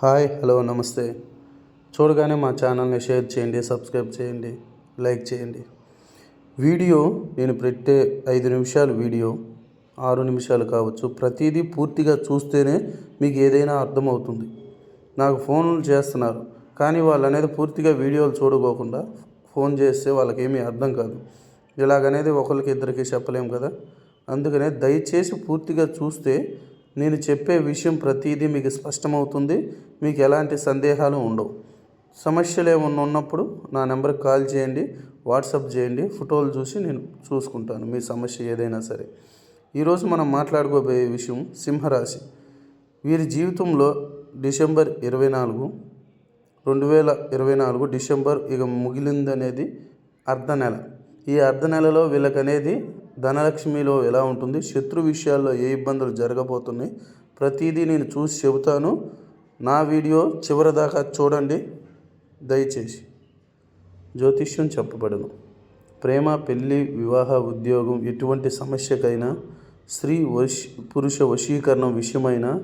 Hi hello నమస్తే. చూడగానే మా ఛానల్ని షేర్ చేయండి సబ్స్క్రైబ్ చేయండి లైక్ చేయండి. వీడియో నేను పెట్టే ఐదు నిమిషాలు వీడియో ఆరు నిమిషాలు కావచ్చు ప్రతిదీ పూర్తిగా చూస్తేనే మీకు ఏదైనా అర్థమవుతుంది. నాకు ఫోన్లు చేస్తున్నారు కానీ వాళ్ళు అనేది పూర్తిగా వీడియోలు చూడకోకుండా ఫోన్ చేస్తే వాళ్ళకి ఏమీ అర్థం కాదు. ఇలాగనేది ఒకరికి ఇద్దరికి చెప్పలేము కదా? అందుకనే దయచేసి పూర్తిగా చూస్తే నేను చెప్పే విషయం ప్రతిదీ మీకు స్పష్టమవుతుంది. మీకు ఎలాంటి సందేహాలు ఉండవు. సమస్యలు ఏమన్నా ఉన్నప్పుడు నా నెంబర్కి కాల్ చేయండి వాట్సాప్ చేయండి ఫోటోలు చూసి నేను చూసుకుంటాను. మీ సమస్య ఏదైనా సరే. ఈరోజు మనం మాట్లాడుకోబోయే విషయం సింహరాశి. వీరి జీవితంలో డిసెంబర్ ఇరవై నాలుగు రెండు వేల ఇరవై నాలుగు డిసెంబర్ ఇక ముగిలిందనేది అర్ధ నెల. ఈ అర్ధ నెలలో వీళ్ళకనేది ధనలక్ష్మిలో ఎలా ఉంటుంది? శత్రు విషయాల్లో ఏ ఇబ్బందులు జరగబోతున్నాయి? ప్రతిదీ నేను చూసి చెబుతాను. నా వీడియో చివరిదాకా చూడండి. దయచేసి జ్యోతిష్యం చెప్పబడను. ప్రేమ పెళ్ళి వివాహ ఉద్యోగం ఎటువంటి సమస్యకైనా స్త్రీ వశ పురుష వశీకరణం విషయమైనా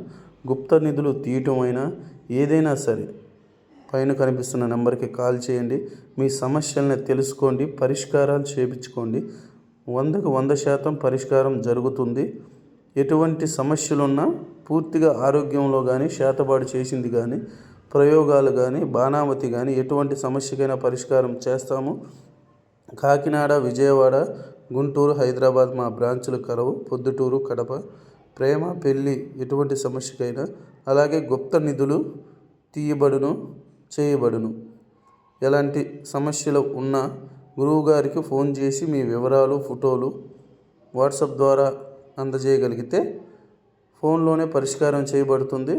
గుప్త నిధులు తీయటమైనా ఏదైనా సరే పైన కనిపిస్తున్న నెంబర్కి కాల్ చేయండి. మీ సమస్యలను తెలుసుకోండి పరిష్కారాలు చేపించుకోండి. వందకు వంద శాతం పరిష్కారం జరుగుతుంది. ఎటువంటి సమస్యలున్నా పూర్తిగా ఆరోగ్యంలో కానీ శాతపాడు చేసింది కానీ ప్రయోగాలు కానీ బాణామతి కానీ ఎటువంటి సమస్యకైనా పరిష్కారం చేస్తాము. కాకినాడ విజయవాడ గుంటూరు హైదరాబాద్ మా బ్రాంచులు కలవు పొద్దుటూరు కడప ప్రేమ పెళ్ళి ఎటువంటి సమస్యకైనా. అలాగే గుప్త నిధులు తీయబడును చేయబడును. ఎలాంటి సమస్యలు ఉన్నా గురువుగారికి ఫోన్ చేసి మీ వివరాలు ఫోటోలు వాట్సాప్ ద్వారా అందజేయగలిగితే ఫోన్లోనే పరిష్కారం చేయబడుతుంది.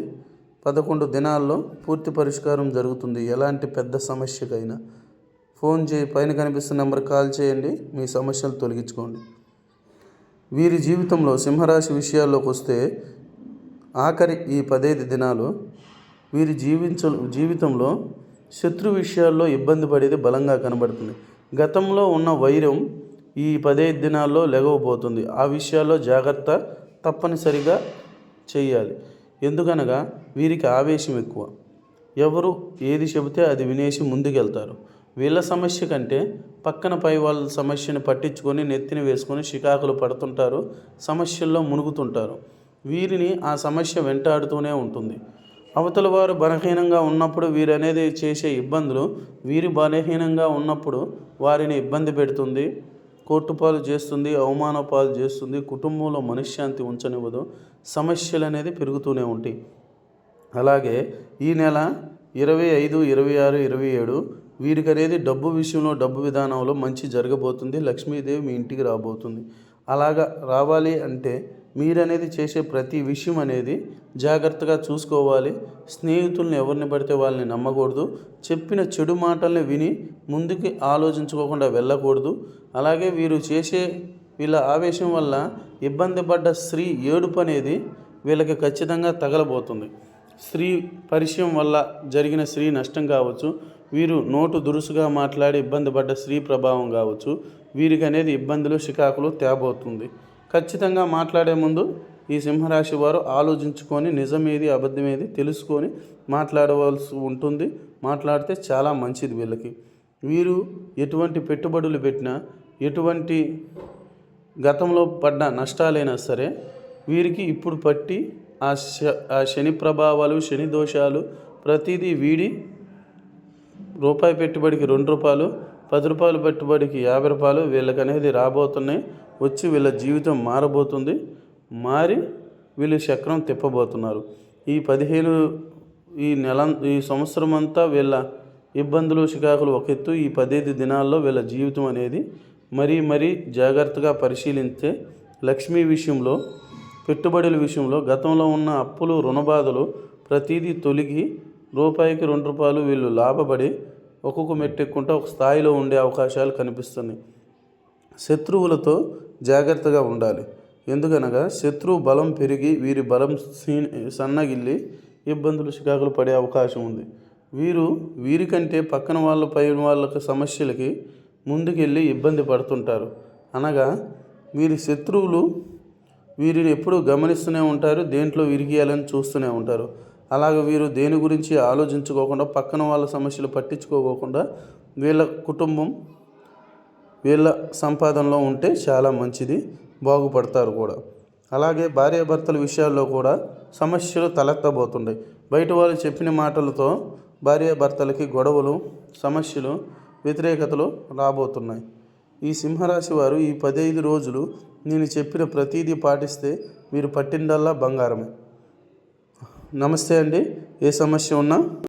పదకొండు దినాల్లో పూర్తి పరిష్కారం జరుగుతుంది. ఎలాంటి పెద్ద సమస్యకైనా ఫోన్ చేయి పైన కనిపిస్తున్న నెంబర్ కాల్ చేయండి మీ సమస్యలు తొలగించుకోండి. వీరి జీవితంలో సింహరాశి విషయాల్లోకి వస్తే ఆఖరి ఈ పదైదు దినాలు వీరి జీవించ జీవితంలో శత్రు విషయాల్లో ఇబ్బంది పడేది బలంగా కనబడుతుంది. గతంలో ఉన్న వైరం ఈ పదహైదు దినాల్లో లెగవబోతుంది ఆ విషయాల్లో జాగ్రత్త తప్పనిసరిగా చేయాలి. ఎందుకనగా వీరికి ఆవేశం ఎక్కువ. ఎవరు ఏది చెబితే అది వినేసి ముందుకెళ్తారు. వీళ్ళ సమస్య కంటే పక్కన పై వాళ్ళ సమస్యను పట్టించుకొని నెత్తిన వేసుకొని షికాకులు పడుతుంటారు సమస్యల్లో మునుగుతుంటారు. వీరిని ఆ సమస్య వెంటాడుతూనే ఉంటుంది. అవతల వారు బలహీనంగా ఉన్నప్పుడు వీరనేది చేసే ఇబ్బందులు వీరి బలహీనంగా ఉన్నప్పుడు వారిని ఇబ్బంది పెడుతుంది కోర్టు పాలు చేస్తుంది అవమాన పాలు చేస్తుంది కుటుంబంలో మనశ్శాంతి ఉంచనివ్వదు సమస్యలు అనేది పెరుగుతూనే ఉంటాయి. అలాగే ఈ నెల ఇరవై ఐదు ఇరవై ఆరు ఇరవై ఏడు వీరికి అనేది డబ్బు విషయంలో డబ్బు విధానంలో మంచి జరగబోతుంది. లక్ష్మీదేవి మీ ఇంటికి రాబోతుంది. అలాగా రావాలి అంటే మీరనేది చేసే ప్రతి విషయం అనేది జాగ్రత్తగా చూసుకోవాలి. స్నేహితుల్ని ఎవరిని పడితే వాళ్ళని నమ్మకూడదు. చెప్పిన చెడు మాటల్ని విని ముందుకి ఆలోచించుకోకుండా వెళ్ళకూడదు. అలాగే వీరు చేసే వీళ్ళ ఆవేశం వల్ల ఇబ్బంది పడ్డ స్త్రీ ఏడుపు అనేది వీళ్ళకి ఖచ్చితంగా తగలబోతుంది. స్త్రీ పరిచయం వల్ల జరిగిన స్త్రీ నష్టం కావచ్చు. వీరు నోటు దురుసుగా మాట్లాడి ఇబ్బంది పడ్డ స్త్రీ ప్రభావం కావచ్చు. వీరికి అనేది ఇబ్బందులు షికాకులు తేబోతుంది. ఖచ్చితంగా మాట్లాడే ముందు ఈ సింహరాశి వారు ఆలోచించుకొని నిజమేది అబద్ధమేది తెలుసుకొని మాట్లాడవలసి ఉంటుంది. మాట్లాడితే చాలా మంచిది వీళ్ళకి. వీరు ఎటువంటి పెట్టుబడులు పెట్టినా ఎటువంటి గతంలో పడ్డ నష్టాలైనా సరే వీరికి ఇప్పుడు పట్టి ఆ శ ఆ శని ప్రభావాలు శని దోషాలు ప్రతిదీ వీడి రూపాయి పెట్టుబడికి రెండు రూపాయలు పది రూపాయలు పెట్టుబడికి యాభై రూపాయలు వీళ్ళకి అనేది రాబోతున్నాయి. వచ్చి వీళ్ళ జీవితం మారబోతుంది. మారి వీళ్ళు చక్రం తిప్పబోతున్నారు. ఈ పదిహేను ఈ నెల ఈ సంవత్సరం అంతా వీళ్ళ ఇబ్బందులు చికాకులు ఒక ఎత్తు ఈ పదిహేను దినాల్లో వీళ్ళ జీవితం అనేది మరీ మరీ జాగ్రత్తగా పరిశీలిస్తే లక్ష్మీ విషయంలో పెట్టుబడుల విషయంలో గతంలో ఉన్న అప్పులు రుణబాధలు ప్రతిదీ తొలగి రూపాయికి రెండు రూపాయలు వీళ్ళు లాభపడి ఒక్కొక్క మెట్టెక్కుంటే ఒక స్థాయిలో ఉండే అవకాశాలు కనిపిస్తున్నాయి. శత్రువులతో జాగ్రత్తగా ఉండాలి. ఎందుకనగా శత్రువు బలం పెరిగి వీరి బలం సన్నగిల్లి ఇబ్బందులు చికాకులు పడే అవకాశం ఉంది. వీరు వీరికంటే పక్కన వాళ్ళ పై వాళ్ళకి సమస్యలకి ముందుకెళ్ళి ఇబ్బంది పడుతుంటారు. అనగా వీరి శత్రువులు వీరిని ఎప్పుడూ గమనిస్తూనే ఉంటారు దేంట్లో విరిగేయాలని చూస్తూనే ఉంటారు. అలాగే వీరు దేని గురించి ఆలోచించుకోకుండా పక్కన వాళ్ళ సమస్యలు పట్టించుకోకుండా వీళ్ళ కుటుంబం వీళ్ళ సంపాదనలో ఉంటే చాలా మంచిది బాగుపడతారు కూడా. అలాగే భార్యాభర్తల విషయాల్లో కూడా సమస్యలు తలెత్తబోతుంటాయి బయట వాళ్ళు చెప్పిన మాటలతో భార్యాభర్తలకి గొడవలు సమస్యలు వ్యతిరేకతలు రాబోతున్నాయి. ఈ సింహరాశి వారు ఈ పదహైదు రోజులు నేను చెప్పిన ప్రతీదీ పాటిస్తే మీరు పట్టిందల్లా బంగారమే. నమస్తే అండి. ఏ సమస్య ఉన్నా